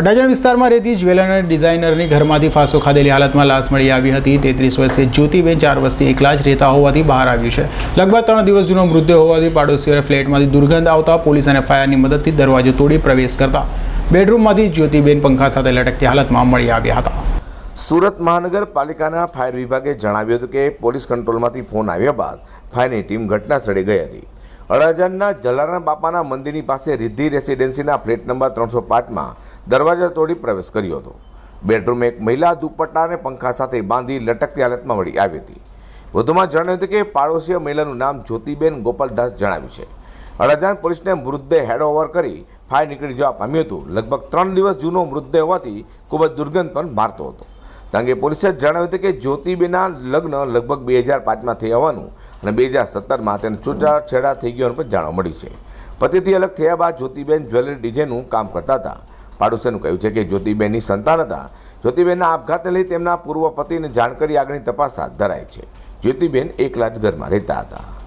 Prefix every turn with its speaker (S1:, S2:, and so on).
S1: અડાજણ વિસ્તારમાં રહેતી જ્વેલરી ડિઝાઇનરની ઘરમાંથી ફાંસો ખાધેલી હાલતમાં લાશ મળી આવી હતી. તેત્રીસ વર્ષીય જ્યોતિબેન ચાર વર્ષથી એકલા જ રહેતા હોવાથી બહાર આવ્યું છે. લગભગ ત્રણ દિવસ જૂનો મૃતદેહ હોવાથી પાડોશીઓએ ફ્લેટમાંથી દુર્ગંધ આવતા પોલીસ અને ફાયરની મદદથી દરવાજો તોડી પ્રવેશ કરતા બેડરૂમમાંથી જ્યોતિબેન પંખા સાથે લટકતી હાલતમાં મળી આવ્યા હતા.
S2: સુરત મહાનગરપાલિકાના ફાયર વિભાગે જણાવ્યું હતું કે પોલીસ કંટ્રોલમાંથી ફોન આવ્યા બાદ ફાયરની ટીમ ઘટના સ્થળે ગઈ હતી. અડાજણના જલારામ બાપાના મંદિરની પાસે રિદ્ધિ રેસિડેન્સીના ફ્લેટ નંબર ત્રણસો પાંચમાં દરવાજા તોડી પ્રવેશ કર્યો હતો. બેડરૂમ એક મહિલા દુપટ્ટા અને પંખા સાથે બાંધી લટકતી હાલતમાં મળી આવી હતી. વધુમાં જણાવ્યું હતું કે પાડોશીય મહિલાનું નામ જ્યોતિબેન ગોપાલદાસ જણાવ્યું છે. અડાજાન પોલીસને મૃતદેહ હેડઓવર કરી ફાયર નીકળી જવા પામ્યું હતું. લગભગ ત્રણ દિવસ જૂનો મૃતદેહ હોવાથી ખૂબ જ દુર્ગંધ પણ મારતો હતો. કારણ કે પોલીસે જણાવ્યું હતું કે જ્યોતિબેનના લગ્ન લગભગ બે હજાર પાંચમાં થઈ હોવાનું અને બે હજાર સત્તરમાં તેને છૂટાછેડા થઈ ગયાનું પણ જાણવા મળ્યું છે. પતિથી અલગ થયા બાદ જ્યોતિબેન જ્વેલરી ડિઝાઇનનું કામ કરતા હતા. પાડોશીનું કહ્યું છે કે જ્યોતિબેનની સંતાન હતા. જ્યોતિબેનના આપઘાતને લઈ તેમના પૂર્વ પતિને જાણ આગળની તપાસ હાથ ધરાઈ છે. જ્યોતિબેન એકલા જ ઘરમાં રહેતા હતા.